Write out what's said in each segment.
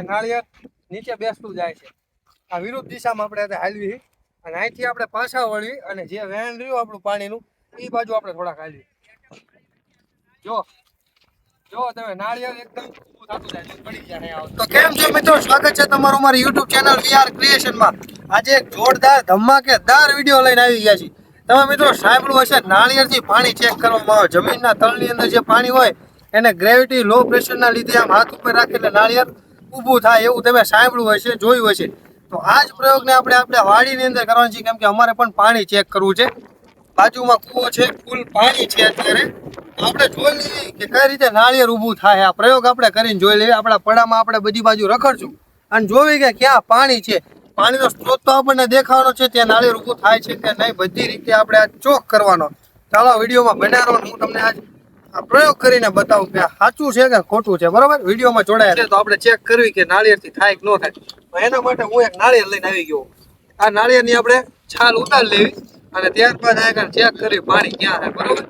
કે નાળિયેર નીચે બેસતું જાય છે. આ વિરુદ્ધ દિશામાં આપણે અત્યારે હાલવી અને અહીંથી આપણે પાછા વળવી અને જે વેણ રહ્યું આપણું પાણીનું, એ બાજુ આપણે થોડાક હાલવી. જો જો તમે નાળિયેર એકદમ તો કેમ છો મિત્રો? સ્વાગત છે તમારું મારી યુટ્યુબ ચેનલ VR ક્રિએશનમાં આજે એક જોરદાર ધમાકેદાર વીડિયો લઈને આવી ગયા છીએ. તમે મિત્રો સાંભળ્યું હશે, નાળિયેરથી પાણી ચેક કરવામાં આવે. જમીનના તળની અંદર જે પાણી હોય, એને ગ્રેવિટી લો પ્રેશરના લીધે આમ હાથ ઉપર રાખે એટલે નાળિયેર ઊભું થાય એવું તમે સાંભળ્યું હશે, જોયું હશે. તો આ જ પ્રયોગને આપણે આપણે વાડીની અંદર કરવાનો છે કેમ કે અમારે પણ પાણી ચેક કરવું છે. બાજુમાં કૂવો છે, ફૂલ પાણી છે અત્યારે. આપણે જોઈ લઈએ કે કઈ રીતે નાળિયેર ઊભું થાય. આ પ્રયોગ આપણે કરીને જોઈ લઈએ. આપણા પડામાં આપણે બધી બાજુ રખડશું. અને જોવી કે ક્યાં પાણી છે. પાણીનો સ્ત્રોત તો આપણને દેખાવાનો છે, ત્યાં નાળિયેર ઊભું થાય છે કે નહીં, બધી રીતે આપણે આ ચોક કરવાનો. ચાલો વિડીયોમાં બનાવો હું તમને આજ આ પ્રયોગ કરીને બતાવું કે સાચું છે કે ખોટું છે. બરોબર? વિડીયોમાં જોડાયા છે તો આપણે ચેક કરવી કે નાળિયેરથી થાય કે ન થાય. એના માટે હું એક નાળિયેર લઈને આવી ગયો. આ નાળિયેરની આપણે છાલ ઉતારી લેવી અને ત્યારબાદ આગળ ચેક કરવી પાણી ક્યાં છે. બરોબર?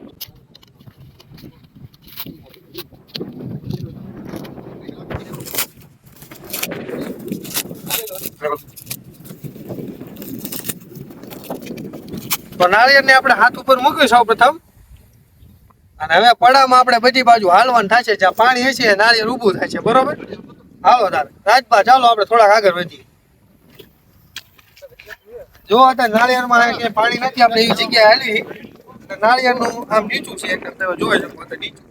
તો નાળિયેરને આપણે હાથ ઉપર મૂકીશું પ્રથમ. અને હવે પડામાં આપણે બધી બાજુ હાલવાનું થશે, જ્યાં પાણી હશે નાળિયેર ઊભું છે. બરોબર? હાલો તારે. રાજભા, ચાલો આપણે થોડાક આગળ વધીએ. જો અત્યારે નાળિયેરમાં પાણી નથી, આપણે એવી જગ્યાએ હાલી નારિયેળનું નાળિયેરનું આમ નીચું છે એકદમ તમે જોઈ શકો તો નીચું.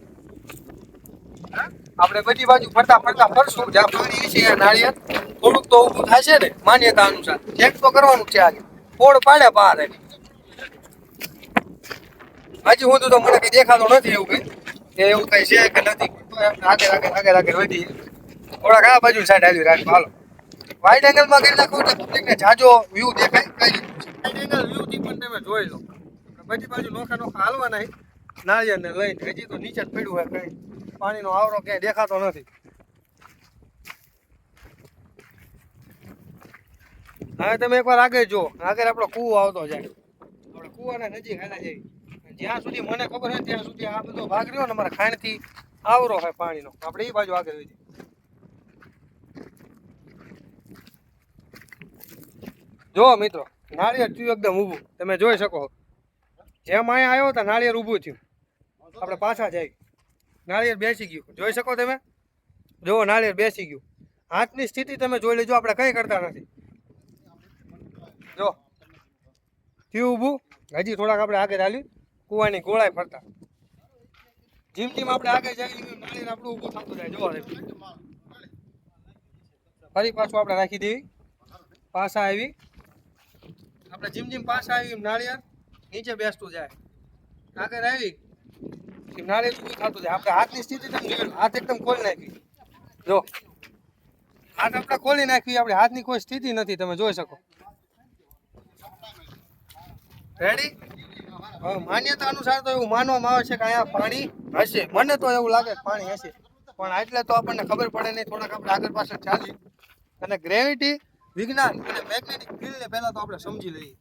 આપણે બધી બાજુ ફરતા ફરતા ફરશું, જ્યાં પાણી એ નાળિયેર થોડુંક તો ઊભું થશે ને, માન્યતા અનુસાર. ચેક તો કરવાનું છે આજે. ફોડ પાડે બહાર એની. હજી હું તો મને કઈ દેખાતો નથી એવું કઈ. કે એવું કઈ છે કે નથી. આગળ આગળ આગળ આગળ વધી થોડાક આ બાજુ સાઈડ આવી રાખ, હાલો. વાઇડ એંગલમાં કરી નાખું એટલે પબ્લિકને જાજો વ્યૂ દેખાય, કઈ વાઇડ એંગલ વ્યૂથી પણ તમે જોઈ લો. બધી બાજુ નોખા નોખા હાલવા નહીં. નાળિયેરને લઈને હજી તો નીચે જ પડ્યું હોય કઈ. પાણીનો આવરો ક્યાંય દેખાતો નથી. હવે તમે એકવાર આગળ જુઓ. આગળ આપણો કૂવો આવતો જાય. આપણે કૂવાના નજીક હાલા જઈએ. જ્યાં સુધી મને ખબર હોય ત્યાં સુધી આ બધો ભાગ રહ્યો ને અમારા ખાણથી આવરો હોય પાણીનો. આપણે એ બાજુ આગળ વધી. જો મિત્રો, નાળિયેર થયું એકદમ ઊભું. તમે જોઈ શકો જેમ અહીંયા આવ્યો હતા નાળિયેર ઊભું થયું. આપણે પાછા જાય નાળિયેર બેસી ગયું. જોઈ શકો તમે? જુઓ નાળિયેર બેસી ગયું. હાથની સ્થિતિ તમે જોઈ લેજો, આપણે કંઈ કરતા નથી. જો. થયું ઊભું. હજી થોડાક આપણે આગળ હાલી કુવાની ગોળાય ફરતા. જીમ જીમ આપણે આગળ જઈએ નાળિયેર આપણું ઊભું થતું જાય. જોવા ફરી પાછું આપણે રાખી દેવી. પાછા આવી. આપણે જીમ જીમ પાછા આવી નાળિયેર નીચે બેસતું જાય. આગળ આવી, એમ નાળિયેર ઊભું થતું જાય. આપણે હાથની સ્થિતિ તમે હાથ એકદમ ખોલી નાખી. જો. હાથ આપણે ખોલી નાખવી આપણે હાથની કોઈ સ્થિતિ નથી, તમે જોઈ શકો. રેડી માન્યતા અનુસાર તો એવું માનવામાં આવે છે કે અહીંયા પાણી હશે. મને તો એવું લાગે પાણી હશે. પણ એટલે તો આપણને ખબર પડે નહીં. થોડાક આપણે આગળ પાછળ ચાલી અને ગ્રેવિટી વિજ્ઞાન અને મેગ્નેટિક ફિલ્ડને પહેલાં તો આપણે સમજી લઈએ.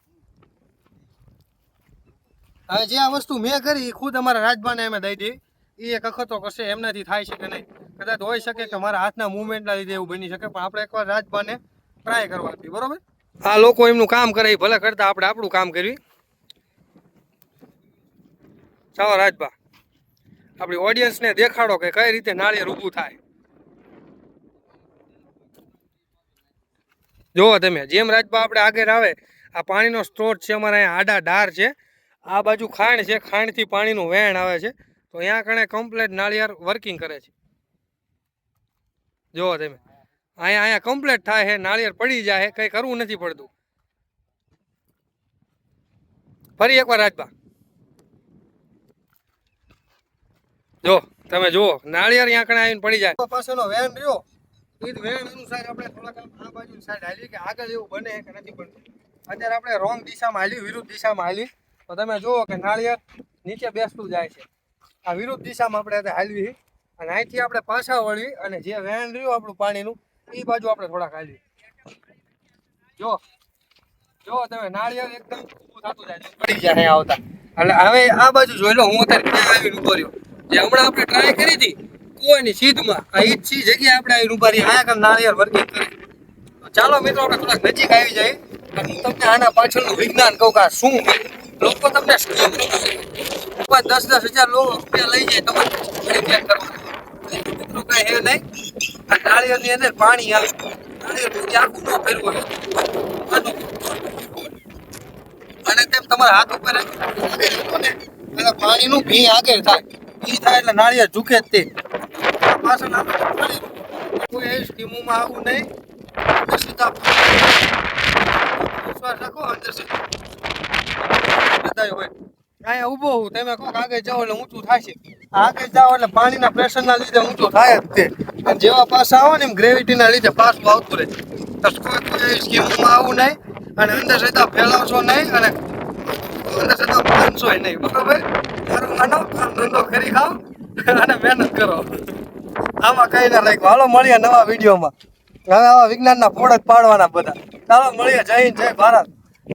હવે જે આ વસ્તુ મેં કરી એ ખુદ અમારા રાજબાને અમે દઈ દેવી એ એક અખતો કરશે એમનાથી થાય છે કે નહીં? કદાચ હોઈ શકે કે મારા હાથના મુવમેન્ટના લીધે એવું બની શકે, પણ આપણે એકવાર રાજબાને ટ્રાય કરવા આપી બરોબર? આ લોકો એમનું કામ કરે ભલે કરતા, આપણે આપણું કામ કરવી ચાલો રાજભા. આપણી ઓડિયન્સને દેખાડો કે કઈ રીતે નાળિયેર ઊભું થાય. જુઓ તમે, જેમ રાજભા આપણે આગળ આવે, આ પાણીનો સ્ત્રોત છે, અમારા અહીંયા આડા ડાર છે. આ બાજુ ખાણ છે ખાણથી પાણીનું વહેણ આવે છે. તો અહીંયા કણે કમ્પ્લેટ નાળિયેર વર્કિંગ કરે છે. જુઓ તમે, અહીંયા અહીંયા કમ્પ્લેટ થાય છે, નાળિયેર પડી જાય કંઈ કરવું નથી પડતું. ફરી એકવાર રાજભા. જો, તમે જુઓ, નાળિયેર અહીંયા આવીને પડી જાય. પાછળનો વેન રહ્યો. એ વેન અનુસાર આપણે થોડાક આ બાજુ સાઈડ હાલી કે આગળ એવું બને કે નથી બનતું. અત્યારે આપણે રોંગ દિશામાં હાલી વિરુદ્ધ દિશામાં હાલી તો તમે જુઓ કે નાળિયેર નીચે બેસતું જાય છે. આ વિરુદ્ધ દિશામાં આપણે અત્યારે હાલવી અને અહીંથી આપણે પાછા વળવી અને જે વેન રહ્યું આપણું પાણીનું એ બાજુ આપણે થોડાક હાલવી જો જો તમે, નાળિયેર એકદમ ઊભું થતું જાય પડી જાય આવતા. એટલે હવે આ બાજુ જોઈ લો, હું અત્યારે ક્યાં આવીને ઊભો રહ્યો. જે હમણાં આપણે ટ્રાય કરી હતી કુવાની સીધમાં આ ઈ સી જગ્યાએ આપણે અહીં ઊભા આયા કાં નાળિયેર વર્ગીત કરી. ચાલો મિત્રો, આપણે થોડાક નજીક આવી જાય અને હું તમને આના પાછળનું વિજ્ઞાન કહું કે શું. લોકો તમને દસ દસ હજાર લોકો રૂપિયા લઈ જાય, તમારે ચેક કરવાનું. મિત્રો કઈ હે નહીં. આ નાળિયેરની અંદર પાણી આવે. નાળિયેર આખું ન ફેરવું અને તેમ તમારા હાથ ઉપર પાણીનું ભી આગળ થાય. ભી થાય એટલે નાળિયેર ઝૂકે જ તે. પાછળ આપણે પાણી કોઈ એવી સ્કીમોમાં આવું નહીં. સીધા વિશ્વાસ રાખો, અંદર સીધા હોય. અહીંયા ઊભો હું, તમે કહો કે આગળ જાઓ એટલે ઊંચું છે. આગળ જાઓ એટલે પાણીના પ્રેશરના લીધે ઊંચું થાય જ તે. અને જેવા પાછા આવો ને એમ ગ્રેવિટીના લીધે પાછું આવતું રહે. તો કોઈ કોઈ સ્કીમોમાં આવું નહીં. અને અંદર સીધા ફેલાવશો નહીં અને અંદર સીધા બાંધશો નહીં. બરોબર? કરી ખાઓ અને મહેનત કરો. આમાં કઈ ના રાખ્યું. હાલો, મળીએ નવા વિડીયોમાં. હવે આવા વિજ્ઞાનના ફોડ જ પાડવાના બધા. ચાલો, મળીએ. જય જય ભારત.